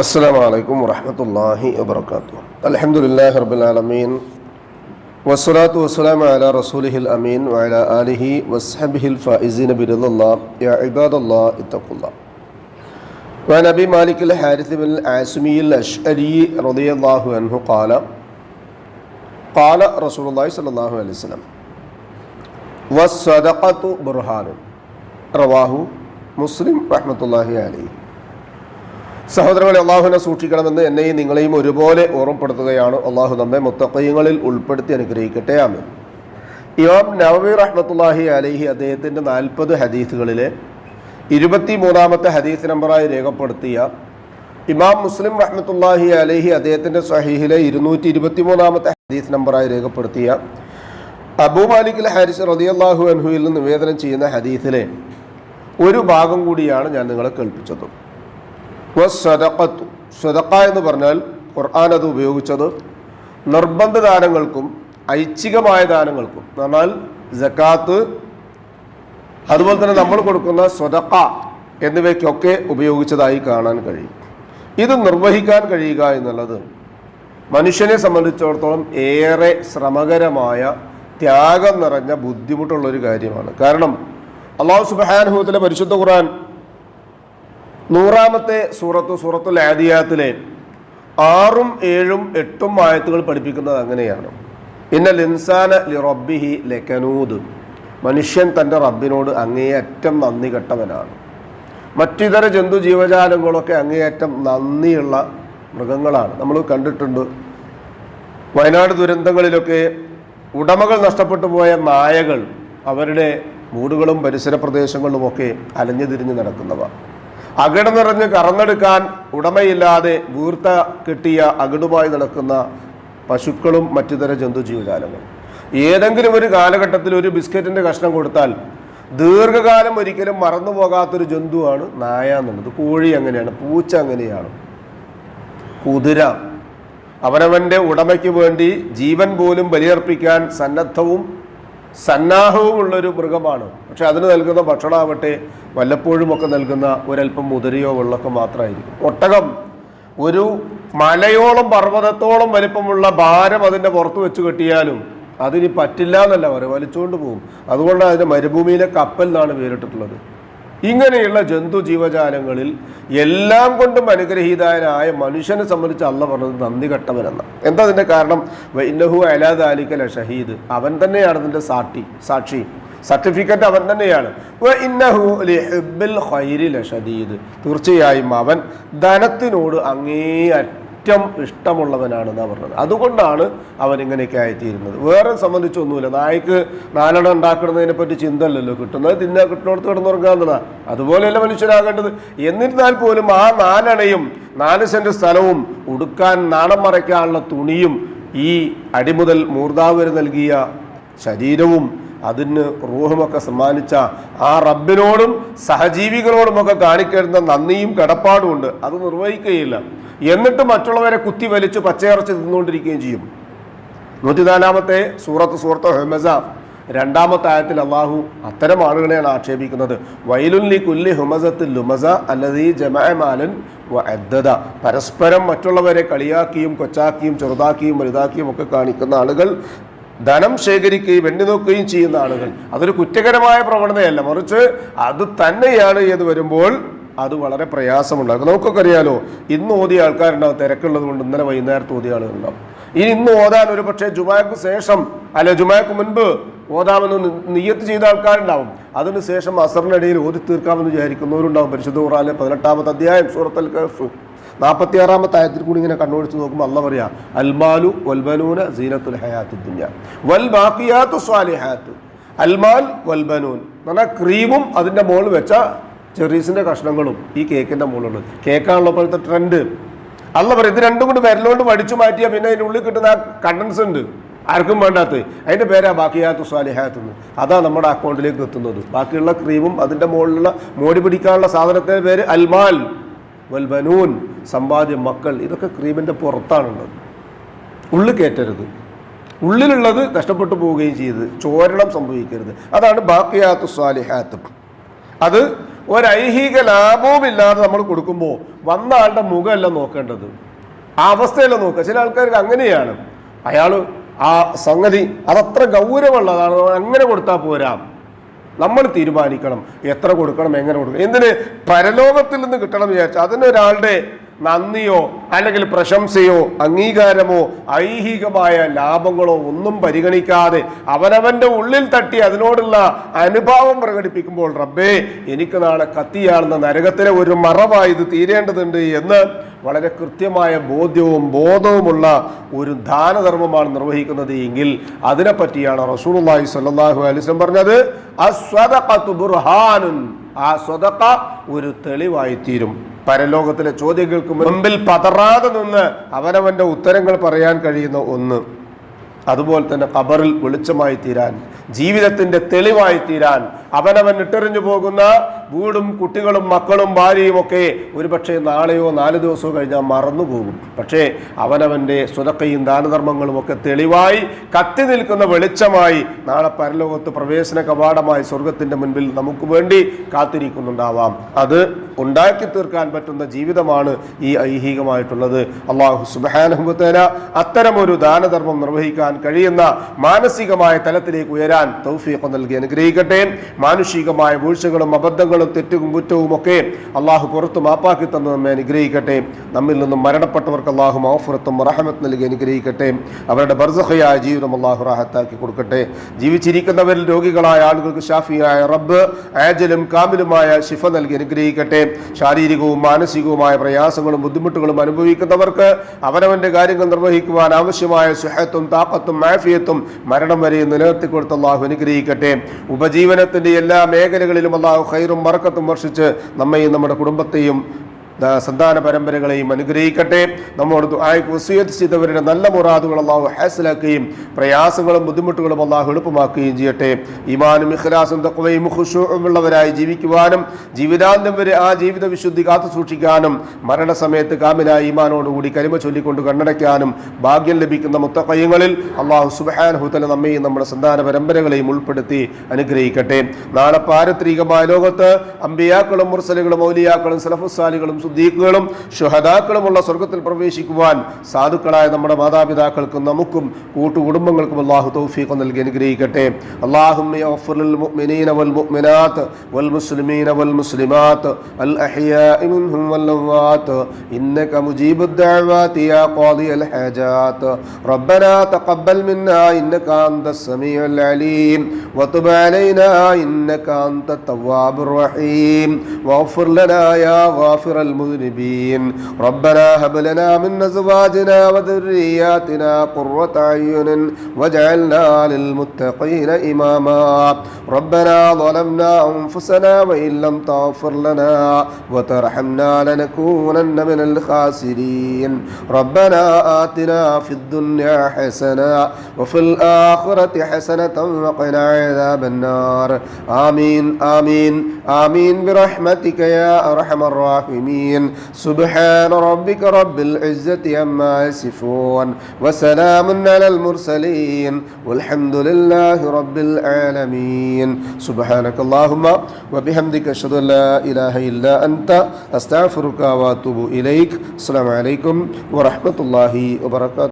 السلام عليكم ورحمة الله وبركاته الحمد لله رب العالمين والصلاة والسلام على رسوله الأمين وعلى آله وصحبه الفائزين برضا الله يا عباد الله اتقوا الله وعن أبي مالك الحارث بن العاسمي الأشعري رضي الله عنه قال قال رسول الله صلى الله عليه وسلم والصدقة برهان رواه مسلم رحمة الله عليه സഹോദരങ്ങളെ അള്ളാഹുവിനെ സൂക്ഷിക്കണമെന്ന് എന്നെയും നിങ്ങളെയും ഒരുപോലെ ഓർമ്മപ്പെടുത്തുകയാണ്. അള്ളാഹു നമ്മെ മുത്തക്കയങ്ങളിൽ ഉൾപ്പെടുത്തി അനുഗ്രഹിക്കട്ടെ. ആമീൻ. ഇമാം നവവി റഹ്മത്തുല്ലാഹി അലഹി അദ്ദേഹത്തിന്റെ നാൽപ്പത് ഹദീസുകളിലെ ഇരുപത്തി മൂന്നാമത്തെ ഹദീസ് നമ്പറായി രേഖപ്പെടുത്തിയ ഇമാം മുസ്ലിം റഹ്മത്തുല്ലാഹി അലഹി അദ്ദേഹത്തിന്റെ സഹീഹിലെ ഇരുന്നൂറ്റി ഇരുപത്തി മൂന്നാമത്തെ ഹദീസ് നമ്പറായി രേഖപ്പെടുത്തിയ അബൂ മാലിക് ഹാരിസ് അൻഹുവിൽ നിന്ന് നിവേദനം ചെയ്യുന്ന ഹദീസിലെ ഒരു ഭാഗം കൂടിയാണ് ഞാൻ നിങ്ങളെ കേൾപ്പിച്ചത്. സദഖ എന്ന് പറഞ്ഞാൽ ഖുർആൻ അത് ഉപയോഗിച്ചത്. നിർബന്ധ ദാനങ്ങൾക്കും ഐച്ഛികമായ ദാനങ്ങൾക്കും. എന്ന് പറഞ്ഞാൽ ജക്കാത്ത് അതുപോലെ തന്നെ നമ്മൾ കൊടുക്കുന്ന സ്വതക്ക എന്നിവയ്ക്കൊക്കെ ഉപയോഗിച്ചതായി കാണാൻ കഴിയും. ഇത് നിർവഹിക്കാൻ കഴിയുക എന്നുള്ളത് മനുഷ്യനെ സംബന്ധിച്ചിടത്തോളം ഏറെ ശ്രമകരമായ ത്യാഗം നിറഞ്ഞ ബുദ്ധിമുട്ടുള്ളൊരു കാര്യമാണ്. കാരണം അള്ളാഹു സുബാനുഭവത്തിലെ പരിശുദ്ധ ഖുർആൻ നൂറാമത്തെ സൂറത്ത് സൂറത്തുൽ ആദിയാത്തിലെ ആറും ഏഴും എട്ടും ആയത്തുകൾ പഠിപ്പിക്കുന്നത് അങ്ങനെയാണ്. ഇന്നൽ ഇൻസാന ലി റബ്ബിഹി ലെക്കനൂദ് മനുഷ്യൻ തന്റെ റബ്ബിനോട് അങ്ങേയറ്റം നന്ദി കെട്ടവനാണ്. മറ്റിതര ജന്തു ജീവജാലങ്ങളൊക്കെ അങ്ങേയറ്റം നന്ദിയുള്ള മൃഗങ്ങളാണ്. നമ്മൾ കണ്ടിട്ടുണ്ട് വയനാട് ദുരന്തങ്ങളിലൊക്കെ ഉടമകൾ നഷ്ടപ്പെട്ടു പോയ നായകൾ അവരുടെ മൂടുകളും പരിസര പ്രദേശങ്ങളിലുമൊക്കെ അലഞ്ഞു തിരിഞ്ഞ് നടക്കുന്നവ. അകട നിറഞ്ഞ് കറന്നെടുക്കാൻ ഉടമയില്ലാതെ വീർത്ത കിട്ടിയ അകടുമായി നടക്കുന്ന പശുക്കളും മറ്റുതര ജന്തു ജീവജാലങ്ങളും. ഏതെങ്കിലും ഒരു കാലഘട്ടത്തിൽ ഒരു ബിസ്ക്കറ്റിന്റെ കഷ്ണം കൊടുത്താൽ ദീർഘകാലം ഒരിക്കലും മറന്നു പോകാത്തൊരു ജന്തുവാണ് നായ എന്നുള്ളത്. കോഴി അങ്ങനെയാണ് പൂച്ച അങ്ങനെയാണ്. കുതിര അവനവന്റെ ഉടമയ്ക്ക് വേണ്ടി ജീവൻ പോലും ബലിയർപ്പിക്കാൻ സന്നദ്ധവും സന്നാഹവുമുള്ളൊരു മൃഗമാണ്. പക്ഷെ അതിന് നൽകുന്ന ഭക്ഷണമാവട്ടെ വല്ലപ്പോഴും ഒക്കെ നൽകുന്ന ഒരല്പം മുതിരയോ വെള്ളമൊക്കെ മാത്രമായിരിക്കും. ഒട്ടകം ഒരു മലയോളം പർവതത്തോളം വലിപ്പമുള്ള ഭാരം അതിന്റെ പുറത്ത് വെച്ച് കെട്ടിയാലും അതിന് പറ്റില്ല എന്നല്ല പറയുക. വലിച്ചുകൊണ്ട് പോകും. അതുകൊണ്ടാണ് അതിന് മരുഭൂമിയിലെ കപ്പൽ എന്നാണ് പേരിട്ടിട്ടുള്ളത്. ഇങ്ങനെയുള്ള ജന്തു ജീവജാലങ്ങളിൽ എല്ലാം കൊണ്ടും അനുഗ്രഹീതനായ മനുഷ്യനെ സംബന്ധിച്ച് അല്ല പറഞ്ഞത് നന്ദി കെട്ടവനെന്ന. എന്താ അതിന്റെ കാരണം? ഇന്നഹു അലാദാലിക്കല ഷഹീദ്. അവൻ തന്നെയാണ് അതിന്റെ സാക്ഷി സാക്ഷി. സർട്ടിഫിക്കറ്റ് അവൻ തന്നെയാണ്. തീർച്ചയായും അവൻ ധനത്തിനോട് അങ്ങേയറ്റം ഇഷ്ടമുള്ളവനാണെന്നാണ് പറഞ്ഞത്. അതുകൊണ്ടാണ് അവൻ ഇങ്ങനെയൊക്കെ ആയിത്തീരുന്നത്. വേറെ സംബന്ധിച്ചൊന്നുമില്ല. നായ്ക്ക് നാലെണ്ണം ഉണ്ടാക്കുന്നതിനെ പറ്റി ചിന്ത അല്ലല്ലോ കിട്ടുന്നത് തിന്നാ കിട്ടുന്നിടത്ത് കിടന്നുറങ്ങാന്നതാ അതുപോലെയല്ല മനുഷ്യരാകേണ്ടത് എന്നിരുന്നാൽ പോലും ആ നാലണയും നാല് സെന്റ് സ്ഥലവും ഉടുക്കാൻ നാണം മറയ്ക്കാനുള്ള തുണിയും ഈ അടിമുതൽ മൂർധാവര് നൽകിയ ശരീരവും അതിന് റൂഹമൊക്കെ സമ്മാനിച്ച ആ റബ്ബിനോടും സഹജീവികളോടുമൊക്കെ കാണിക്കേണ്ട നന്ദിയും കടപ്പാടുമുണ്ട് അത് നിർവഹിക്കുകയില്ല. എന്നിട്ട് മറ്റുള്ളവരെ കുത്തി വലിച്ച് പച്ചയറച്ച് തിന്നുകൊണ്ടിരിക്കുകയും ചെയ്യും. നൂറ്റിനാലാമത്തെ സൂറത്ത് സൂറത്ത് ഹെമസ രണ്ടാമത്തെ ആയത്തിൽ അള്ളാഹു അത്തരം ആളുകളെയാണ് ആക്ഷേപിക്കുന്നത്. വൈലുല്ലി കുല്ലി ഹുമസത്തിൽ ലുമസ അല്ലതീ ജമാലൻ പരസ്പരം മറ്റുള്ളവരെ കളിയാക്കിയും കൊച്ചാക്കിയും ചെറുതാക്കിയും വലുതാക്കിയും ഒക്കെ കാണിക്കുന്ന ആളുകൾ ധനം ശേഖരിക്കുകയും വെണ്ണി നോക്കുകയും ചെയ്യുന്ന ആളുകൾ. അതൊരു കുറ്റകരമായ പ്രവണതയല്ല. മറിച്ച് അത് തന്നെയാണ് എന്ന് വരുമ്പോൾ അത് വളരെ പ്രയാസമുണ്ടാകും നമുക്കൊക്കെ അറിയാലോ ഇന്ന് ഓതിയ ആൾക്കാരുണ്ടാവും. തിരക്കുള്ളത് കൊണ്ട് ഇന്നലെ വൈകുന്നേരത്ത് ഓതിയ ആളുകളുണ്ടാവും. ഇനി ഇന്ന് ഓതാൻ ഒരു പക്ഷേ ജുമാക്ക് ശേഷം അല്ല ജുമാക്ക് മുൻപ് ഓതാമെന്ന് നിയ്യത്ത് ചെയ്ത ആൾക്കാരുണ്ടാവും. അതിന് ശേഷം അസറിനിടയിൽ ഓതി തീർക്കാമെന്ന് വിചാരിക്കുന്നവരുണ്ടാവും. പരിശുദ്ധ ഖുറാനിലെ പതിനെട്ടാമത്തെ അധ്യായം സൂറത്തൽ കഫ് നാൽപ്പത്തി ആറാമത്തെ ആയത്തിൽ കൂടി ഇങ്ങനെ കണ്ണോടിച്ച് നോക്കുമ്പോൾ അല്ല പറയാ അൽമാലു വൽബനൂന സീനത്തുൽ ഹയാത്തു ദുന്യ. വൽ ബാക്കിയാത്തു സ്വാലിഹാത്ത്. അൽമാൽ വൽബനൂൻ. എന്ന് പറഞ്ഞാൽ ക്രീമും അതിന്റെ മുകളിൽ വെച്ച ചെറീസിന്റെ കഷ്ണങ്ങളും ഈ കേക്കിന്റെ മുകളിലുണ്ട് കേക്കാണല്ലോ ഇപ്പോഴത്തെ ട്രെൻഡ് അല്ല പറയും ഇത് രണ്ടും കൂടി വിരലുകൊണ്ട് വടിച്ചു മാറ്റിയാൽ പിന്നെ അതിന്റെ ഉള്ളിൽ കിട്ടുന്ന ആ കണ്ടൻസ് ഉണ്ട്. ആർക്കും വേണ്ടാത്ത. അതിന്റെ പേരാ ബാക്കിയാത്തു സ്വാലിഹാത്ത് എന്ന് അതാ നമ്മുടെ അക്കൗണ്ടിലേക്ക് എത്തുന്നത്. ബാക്കിയുള്ള ക്രീമും അതിന്റെ മുകളിലുള്ള മോടി പിടിക്കാനുള്ള സാധനത്തിന്റെ പേര് അൽമാൽ വൽബനൂൻ സമ്പാദ്യം മക്കൾ. ഇതൊക്കെ ക്രീമിന്റെ പുറത്താണുള്ളത്. ഉള്ളിൽ കയറ്റരുത്. ഉള്ളിലുള്ളത് നഷ്ടപ്പെട്ടു പോവുകയും ചെയ്ത്. ചോരണം സംഭവിക്കരുത്. അതാണ് ബാക്കിയാത്തു സ്വാലിഹാത്ത്. അത് ഒരു ഐഹിക ലാഭവും ഇല്ലാതെ നമ്മൾ കൊടുക്കുമ്പോൾ വന്ന ആളുടെ മുഖമല്ല നോക്കേണ്ടത്. ആ അവസ്ഥയല്ല നോക്കുക. ചില ആൾക്കാർക്ക് അങ്ങനെയാണ്. അയാൾ ആ സംഗതി അതത്ര ഗൗരവമുള്ളതാണ്. അങ്ങനെ കൊടുത്താൽ പോരാ. നമ്മൾ തീരുമാനിക്കണം. എത്ര കൊടുക്കണം എങ്ങനെ കൊടുക്കണം. എന്തിന് പരലോകത്തിൽ നിന്ന് കിട്ടണം വിചാരിച്ചാൽ അതിനൊരാളുടെ നന്ദിയോ അല്ലെങ്കിൽ പ്രശംസയോ അംഗീകാരമോ ഐഹികമായ ലാഭങ്ങളോ ഒന്നും പരിഗണിക്കാതെ അവനവന്റെ ഉള്ളിൽ തട്ടി അതിനോടുള്ള അനുഭാവം പ്രകടിപ്പിക്കുമ്പോൾ റബ്ബേ എനിക്ക് നാളെ കത്തിയാണെന്ന നരകത്തിലെ ഒരു മറവായി ഇത് തീരേണ്ടതുണ്ട് എന്ന് വളരെ കൃത്യമായ ബോധ്യവും ബോധവുമുള്ള ഒരു ദാനധർമ്മമാണ് നിർവഹിക്കുന്നത് എങ്കിൽ അതിനെപ്പറ്റിയാണ് റസൂലുള്ളാഹി സ്വല്ലല്ലാഹു അലൈഹി വസല്ലം പറഞ്ഞത് അസ്വദഖത്തു ബുർഹാനുൻ. ആ സ്വതക്ക ഒരു തെളിവായി തീരും പരലോകത്തിലെ ചോദ്യങ്ങൾക്ക് മുമ്പിൽ പതറാതെ നിന്ന് അവനവന്റെ ഉത്തരങ്ങൾ പറയാൻ കഴിയുന്ന ഒന്ന്. അതുപോലെ തന്നെ ഖബറിൽ വെളിച്ചമായി തീരാൻ ജീവിതത്തിന്റെ തെളിവായി തീരാൻ അവനവൻ ഇട്ടെറിഞ്ഞു പോകുന്ന വീടും കുട്ടികളും മക്കളും ഭാര്യയും ഒക്കെ ഒരുപക്ഷെ നാളെയോ നാല് ദിവസമോ കഴിഞ്ഞാൽ മറന്നു പോകും പക്ഷേ അവനവന്റെ സ്വതക്കയും ദാനധർമ്മങ്ങളും ഒക്കെ തെളിവായി കത്തി നിൽക്കുന്ന വെളിച്ചമായി നാളെ പരലോകത്ത് പ്രവേശന കവാടമായി സ്വർഗത്തിന്റെ മുൻപിൽ നമുക്ക് വേണ്ടി കാത്തിരിക്കുന്നുണ്ടാവാം. അത് ഉണ്ടാക്കി തീർക്കാൻ പറ്റുന്ന ജീവിതമാണ് ഈ ഐഹികമായിട്ടുള്ളത്. അള്ളാഹു സുബാനുഭവത്തേന അത്തരമൊരു ദാനധർമ്മം നിർവഹിക്കാൻ കഴിയുന്ന മാനസികമായ തലത്തിലേക്ക് ഉയരാൻ തൗഫീഖ് നൽകി അനുഗ്രഹിക്കട്ടെ. മാനുഷികമായ വീഴ്ചകളും അബദ്ധങ്ങളും തെറ്റും കുറ്റവും ഒക്കെ അള്ളാഹു പുറത്ത് മാപ്പാക്കി തന്നു നമ്മെ അനുഗ്രഹിക്കട്ടെ. നമ്മിൽ നിന്നും മരണപ്പെട്ടവർക്ക് അള്ളാഹു മൗഫുറത്തും റഹമത്ത് നൽകി അനുഗ്രഹിക്കട്ടെ. അവരുടെ ബർസഹയായ ജീവിതം അള്ളാഹു റാഹത്താക്കി കൊടുക്കട്ടെ. ജീവിച്ചിരിക്കുന്നവരിൽ രോഗികളായ ആളുകൾക്ക് ഷാഫിയായ റബ്ബ് ആജലും കാമിലുമായ ശിഫ നൽകി അനുഗ്രഹിക്കട്ടെ. ശാരീരികവും മാനസികവുമായ പ്രയാസങ്ങളും ബുദ്ധിമുട്ടുകളും അനുഭവിക്കുന്നവർക്ക് അവനവന്റെ കാര്യങ്ങൾ നിർവഹിക്കുവാൻ ആവശ്യമായ സുഹത്തും താപത്തും മാഫിയത്തും മരണം വരെ നിലനിർത്തി കൊടുത്ത അള്ളാഹു അനുഗ്രഹിക്കട്ടെ. ഉപജീവനത്തിന്റെ എല്ലാ മേഖലകളിലും അള്ളാഹു ഖൈറും മറക്കത്തും വർഷിച്ച് നമ്മയും നമ്മുടെ കുടുംബത്തെയും സന്താന പരമ്പരകളെയും അനുഗ്രഹിക്കട്ടെ. നമ്മോട് വസിയത്ത് ചെയ്തവരുടെ നല്ല മുറാദുകൾ അള്ളാഹു ഹാസിലാക്കുകയും പ്രയാസങ്ങളും ബുദ്ധിമുട്ടുകളും അള്ളാഹു എളുപ്പമാക്കുകയും ചെയ്യട്ടെ. ഈമാനും ഇഖ്ലാസും ഖുശൂഉം ഉള്ളവരായി ജീവിക്കുവാനും ജീവിതാന്തം വരെ ആ ജീവിത വിശുദ്ധി കാത്തു സൂക്ഷിക്കാനും മരണസമയത്ത് കാമിലായ ഈമാനോടുകൂടി കരിമ ചൊല്ലിക്കൊണ്ട് കണ്ണടയ്ക്കാനും ഭാഗ്യം ലഭിക്കുന്ന മുത്തക്കയ്യങ്ങളിൽ അള്ളാഹു സുബാൻഹുത്തല നമ്മയും നമ്മുടെ സന്താന പരമ്പരകളെയും ഉൾപ്പെടുത്തി അനുഗ്രഹിക്കട്ടെ. നാളെ പാരത്രികമായ ലോകത്ത് അമ്പിയാക്കളും മുർസലുകളും മൗലിയാക്കളും സലഫുസാലികളും സുദ്ദീഖുകളും ഷുഹദാക്കളുമുള്ള സ്വർഗത്തിൽ പ്രവേശിക്കുവാൻ സാധുക്കളായ നമ്മുടെ മാതാപിതാക്കൾക്കും നമുക്കും കൂട്ടുകുടുംബങ്ങൾക്കും അള്ളാഹു തൗഫീഖ് നൽകി അനുഗ്രഹിക്കട്ടെ അള്ളാഹും للمؤمنين والمؤمنات والمسلمين والمسلمات الأحياء منهم والأموات إنك مجيب الدعوات يا قاضي الحاجات ربنا تقبل منا إنك أنت السميع العليم وتب علينا إنك أنت التواب الرحيم واغفر لنا يا غافر المذنبين. ربنا هب لنا من أزواجنا وذرياتنا قرة أعين واجعلنا للمتقين إماما. ربنا ظلمنا أنفسنا وإن لم تغفر لنا وترحمنا لنكونن من الخاسرين. ربنا آتنا في الدنيا حسنة وفي الآخرة حسنة وقنا عذاب النار. آمين آمين آمين برحمتك يا أرحم الراحمين. سبحان ربك رب العزة عما يصفون وسلام على المرسلين والحمد لله رب العالمين. سبحانك اللهم وبحمدك أشهد أن لا إله إلا أنت أستغفرك وأتوب إليك. السلام عليكم ورحمة الله وبركاته.